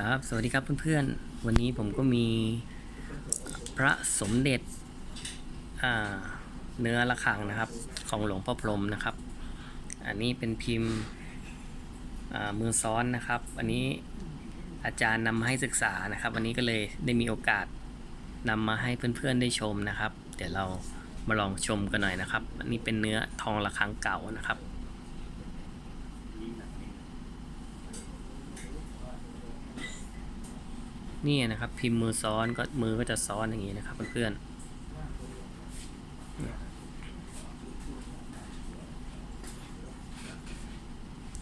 ครับ สวัสดีครับเพื่อนๆ วันนี้ผมก็มีพระสมเด็จเนื้อระฆังนะครับ ของหลวงพ่อพรมนะครับ อันนี้เป็นพิมพ์มือซ้อนนะครับ อันนี้อาจารย์นำมาให้ศึกษานะครับ วันนี้ก็เลยได้มีโอกาสนำมาให้เพื่อนๆได้ชมนะครับ เดี๋ยวเรามาลองชมกันหน่อยนะครับ อันนี้เป็นเนื้อทองระฆังเก่านะครับ นี่นะครับ พิมพ์มือซ้อนก็มือก็จะซ้อนอย่างนี้นะครับเพื่อนๆ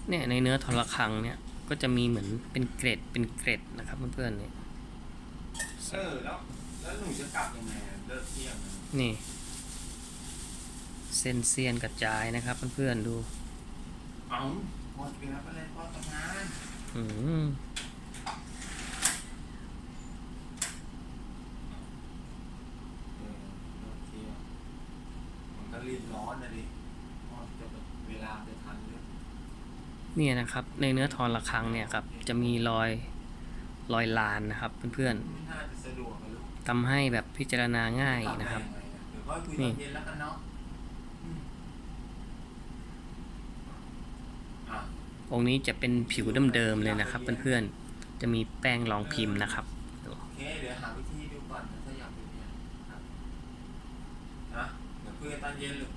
เนี่ยในเนื้อทรคังเนี่ยก็จะมีเหมือนเป็นเกร็ดเป็นเกร็ดนะครับเพื่อนๆเนี่ยเออแล้วแล้วหนูจะกลับยังไงอะเลิกเที่ยงอะนี่เส้นเสียนกระจายนะครับเพื่อนๆดู เอ้าพอจะไปรับอะไรพ่อทำงานอืม เออเลิกเที่ยงมันก็ รีบร้อนนะดิพ่อจะแบบเวลาจะทันหรือเนี่ยนะครับ ในเนื้อทรคังเนี่ยครับ จะมีรอยรอยลานนะครับ เพื่อนไม่น่าจะสะดวกนะลูกๆทำให้แบบพิจารณาง่ายนะครับกลัไปยังไงอะเดี๋ยวก็คุยตอนเย็นแล้วกันเนาะอืมอะองค์นี้จะเป็นผิวเดิมๆเลยนะครับ เพื่อนๆจะมีแป้งรองพิมพ์นะครับ โอเค เดี๋ยวหาวิธีดูก่อนนะถ้าอยากไปเรียนครับนะเดี๋ยวคุยกัน ตอนเย็นลูก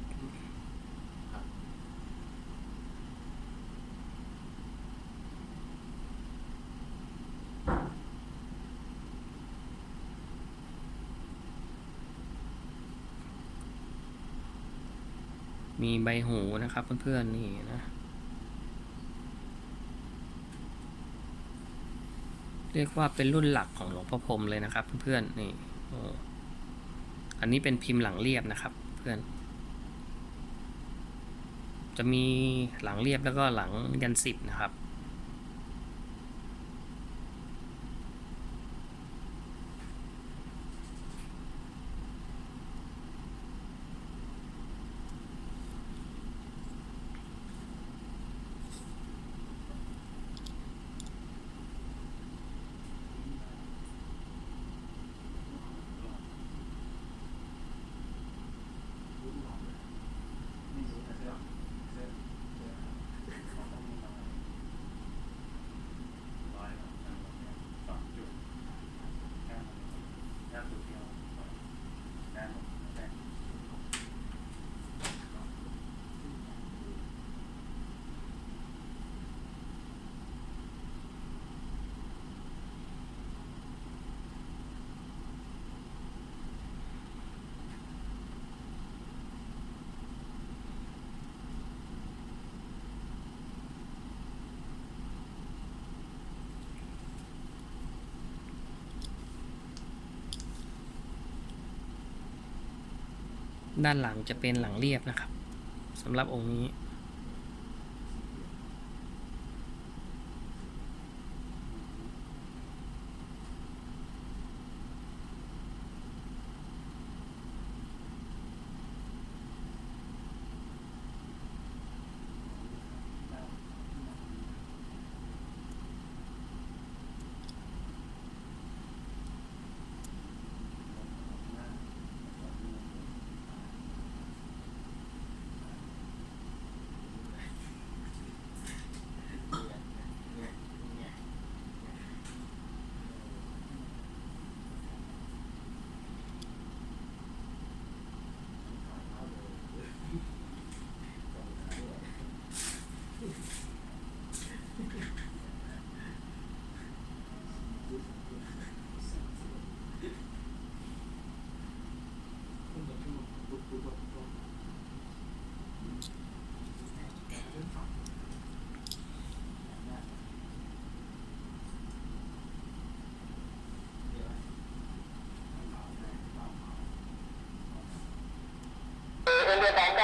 มีใบหูนะครับเพื่อนๆนี่นะ เรียกว่าเป็นรุ่นหลักของหลวงพ่อพรมเลยนะครับเพื่อนๆนี่อันนี้เป็นพิมพ์หลังเรียบนะครับ เพื่อน จะมีหลังเรียบแล้วก็หลังยันสิบนะครับ ด้านหลังจะเป็นหลังเรียบนะครับสำหรับองค์นี้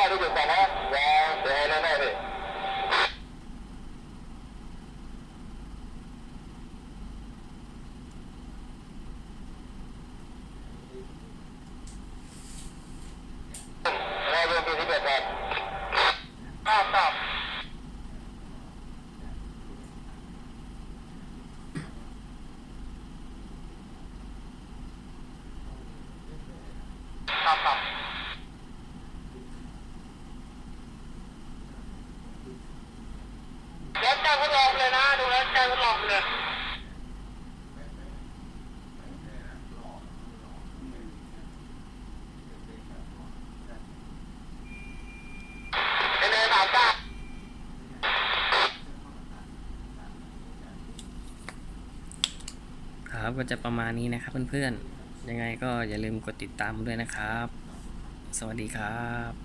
เรือสามเก้าที่อยู่ก่อนนะอย่าเดี๋ยวแน่ๆดิรอเรือที่สิบเอ็ดครับทราบทราบ ลองเลยนะ ดูแล้วใจ ทดลองเลยครับก็จะประมาณนี้นะครับเพื่อนๆ ยังไงก็อย่าลืมกดติดตามด้วยนะครับ สวัสดีครับ